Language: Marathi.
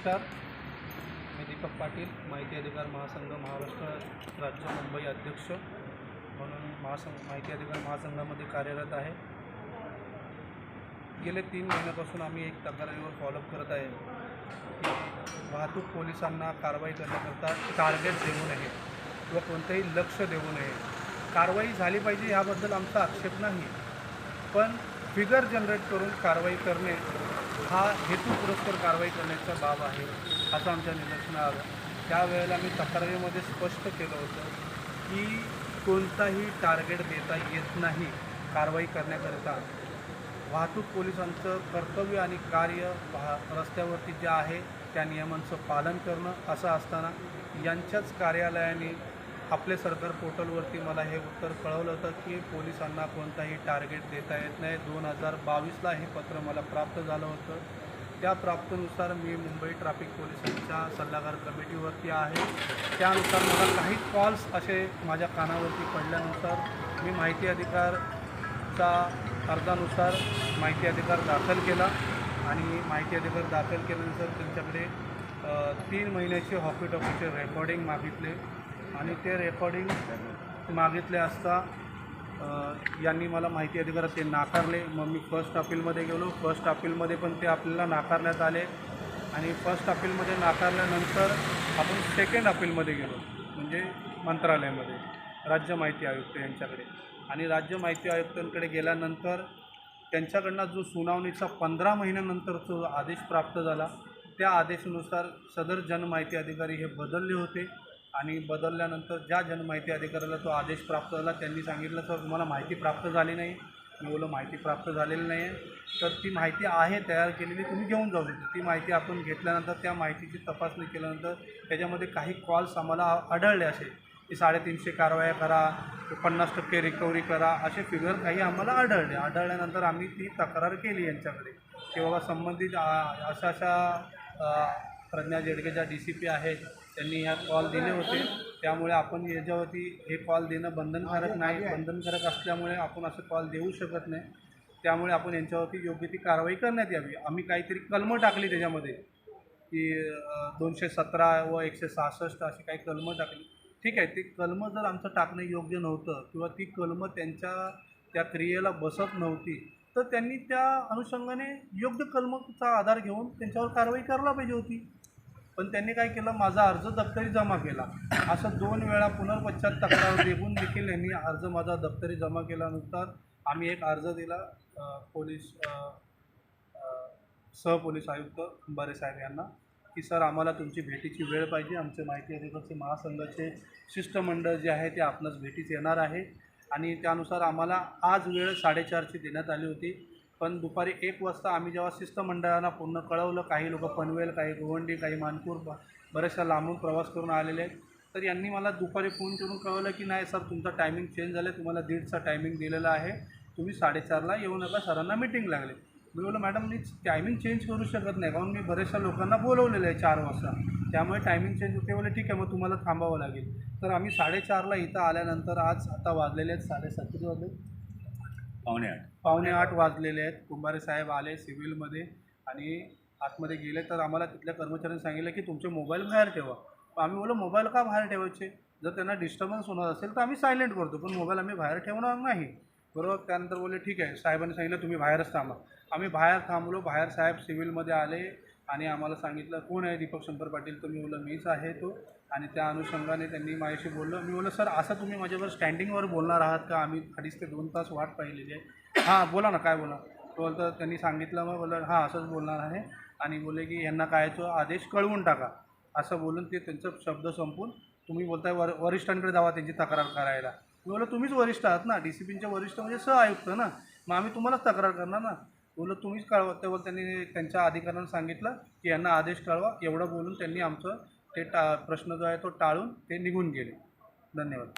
नमस्कार. मी दीपक पाटील माहिती अधिकार महासंघ महाराष्ट्र राज्य मुंबई अध्यक्ष म्हणून महासंघ माहिती अधिकार महासंघामध्ये कार्यरत आहे. गेले तीन महिन्यापासून आम्ही एक तक्रारीवर फॉलोअप करत आहे. की वाहतूक पोलिसांना कारवाई करण्याकरता टार्गेट देऊ नये किंवा कोणतंही लक्ष देऊ नये. कारवाई झाली पाहिजे ह्याबद्दल आमचा आक्षेप नाही. पण फिगर जनरेट करून कारवाई करणे हा हेतू पुरस्कर कारवाई करण्याचा बाब आहे असं आमच्या निदर्शनात आलं. त्यावेळेला मी तक्रारीमध्ये स्पष्ट केलं होतं की कोणताही टार्गेट देता येत नाही कारवाई करण्याकरिता. वाहतूक पोलिसांचं कर्तव्य आणि कार्य वाह रस्त्यावरती जे आहे त्या नियमांचं पालन करणं असं असताना यांच्याच कार्यालयाने आपले सरकार पोर्टलवरती मला हे उत्तर कळवलं होतं की पोलिसांना कोणताही टार्गेट देता येत नाही. दोन हजार बावीसला हे पत्र मला प्राप्त झालं होतं. त्या प्राप्तीनुसार मी मुंबई ट्रॅफिक पोलिसांच्या सल्लागार कमिटीवरती आहे. त्यानुसार मला काही कॉल्स असे माझ्या कानावरती पडल्यानुसार मी माहिती अधिकारचा अर्जानुसार माहिती अधिकार दाखल केला आणि माहिती अधिकार दाखल केल्यानंतर त्यांच्याकडे तीन महिन्याचे हॉकी टॉकीचे रेकॉर्डिंग मागितले. आणि ते रेकॉर्डिंग मागितले असता यांनी मला माहिती अधिकारात ते नाकारले. मग मी फर्स्ट अपीलमध्ये गेलो. फर्स्ट अपीलमध्ये पण ते आपल्याला नाकारण्यात आले. आणि फर्स्ट अपीलमध्ये नाकारल्यानंतर आपण सेकंड अपीलमध्ये गेलो म्हणजे मंत्रालयामध्ये राज्य माहिती आयुक्त यांच्याकडे. आणि राज्य माहिती आयुक्तांकडे गेल्यानंतर त्यांच्याकडनं जो सुनावणीचा पंधरा महिन्यानंतर जो आदेश प्राप्त झाला त्या आदेशानुसार सदर जनमाहिती अधिकारी हे बदलले होते. आणि बदलल्यानंतर ज्या जनमाहिती अधिकाऱ्याला तो आदेश प्राप्त झाला त्यांनी सांगितलं सर तुम्हाला माहिती प्राप्त झाली नाही. मी बोललो माहिती प्राप्त झालेली नाही आहे तर ती माहिती आहे तयार केलेली तुम्ही घेऊन जाऊ शकता. ती माहिती आपण घेतल्यानंतर त्या माहितीची तपासणी केल्यानंतर त्याच्यामध्ये काही कॉल्स आम्हाला आढळले असे. की साडेतीनशे कारवाया करा पन्नास टक्के रिकव्हरी करा असे फिगर काही आम्हाला आढळले. आढळल्यानंतर आम्ही ती तक्रार केली यांच्याकडे की बाबा संबंधित अशा अशा प्रज्ञा जेडगे ज्या डी सी पी आहेत त्यांनी ह्या कॉल दिले होते. त्यामुळे आपण याच्यावरती हे कॉल देणं बंधनकारक नाही. बंधनकारक असल्यामुळे आपण असं कॉल देऊ शकत नाही. त्यामुळे आपण यांच्यावरती योग्य ती कारवाई करण्यात यावी. आम्ही काहीतरी कलमं टाकली त्याच्यामध्ये. की दोनशे सतरा व एकशे सहासष्ट अशी काही कलमं टाकली. ठीक आहे ते कलमं जर आमचं टाकणं योग्य नव्हतं किंवा ती कलमं त्यांच्या त्या क्रियेला बसत नव्हती तर त्यांनी त्या अनुषंगाने योग्य कलमचा आधार घेऊन त्यांच्यावर कारवाई करायला पाहिजे होती. पण त्यांनी काय केलं? माझा अर्ज दप्तरी जमा केला. असं दोन वेळा पुनर्पश्चात तक्रार देऊन देखील यांनी अर्ज माझा दप्तरी जमा केल्यानंतर आम्ही एक अर्ज दिला. पोलीस अ, सहपोलीस आयुक्त अंबारे साहेब यांना की सर आम्हाला तुमची भेटीची वेळ पाहिजे. आमचे माहिती अधिकारचे महासंघाचे शिष्टमंडळ जे आहे ते आपणास भेटीस येणार आहे. आणि त्यानुसार आम्हाला आज वेळ साडेचारची देण्यात आली होती. पण दुपारी एक वाजता आम्ही जेव्हा शिष्टमंडळांना पूर्ण कळवलं काही लोक पनवेल काही गोवंडी काही मानपूर बऱ्याचशा लांबून प्रवास करून आलेले आहेत. तर यांनी मला दुपारी फोन करून कळवलं की नाही सर तुमचा टायमिंग चेंज झालं तुम्हाला दीडचा टायमिंग दिलेला आहे. तुम्ही साडेचारला येऊ नका सरांना मीटिंग लागले. मी बोललो मॅडम मी टायमिंग चेंज करू शकत नाही कारण मी बऱ्याचशा लोकांना बोलवलेलं आहे चार वाजता. त्यामुळे टायमिंग चेंज होते बोले ठीक आहे मग तुम्हाला थांबावं लागेल. तर आम्ही साडेचारला इथं आल्यानंतर आज आता वाजलेले आहेत साडेसात वाजले. पावणे आठ. पावणे आठ वाजलेले आहेत. कुंभारे साहेब आले सिव्हिलमध्ये आणि आतमध्ये गेले. तर आम्हाला तिथल्या कर्मचाऱ्यांनी सांगितलं की तुमचे मोबाईल बाहेर ठेवा. आम्ही बोललो मोबाईल का बाहेर ठेवायचे? जर त्यांना डिस्टर्बन्स होणार असेल तर आम्ही सायलेंट करतो. पण मोबाईल आम्ही बाहेर ठेवणार नाही. बरोबर? त्यानंतर बोलले ठीक आहे. साहेबांनी सांगितलं तुम्ही बाहेरच थांबा. आम्ही बाहेर थांबलो. बाहेर साहेब सिव्हिलमध्ये आले. आणि आम्हाला सांगितलं कोण आहे दीपक शंकर पाटील? तर मी बोललं मीच आहे तो. आणि त्या अनुषंगाने त्यांनी माझ्याशी बोललं. मी बोललं सर असं तुम्ही माझ्यावर स्टँडिंगवर बोलणार आहात का? आम्ही अडीच ते दोन तास वाट पाहिलेली आहे. हां बोला ना काय बोला? तो बोलतं त्यांनी सांगितलं मग. बोललं हां असंच बोलणार आहे. आणि बोलले की यांना काय तो आदेश कळवून टाका. असं बोलून ते त्यांचं शब्द संपून तुम्ही बोलताय वर वरिष्ठांकडे जावा त्यांची तक्रार करायला. मी बोललं तुम्हीच वरिष्ठ आहात ना? डी सी पींचे वरिष्ठ म्हणजे सह आयुक्त ना? मग आम्ही तुम्हालाच तक्रार करणार ना? बोललो तुम्हीच कळवा तेव्हा त्यांनी त्यांच्या अधिकाऱ्यांना सांगितलं की यांना आदेश कळवा. एवढं बोलून त्यांनी आमचं ते टा प्रश्न जो आहे तो टाळून ते निघून गेले. धन्यवाद.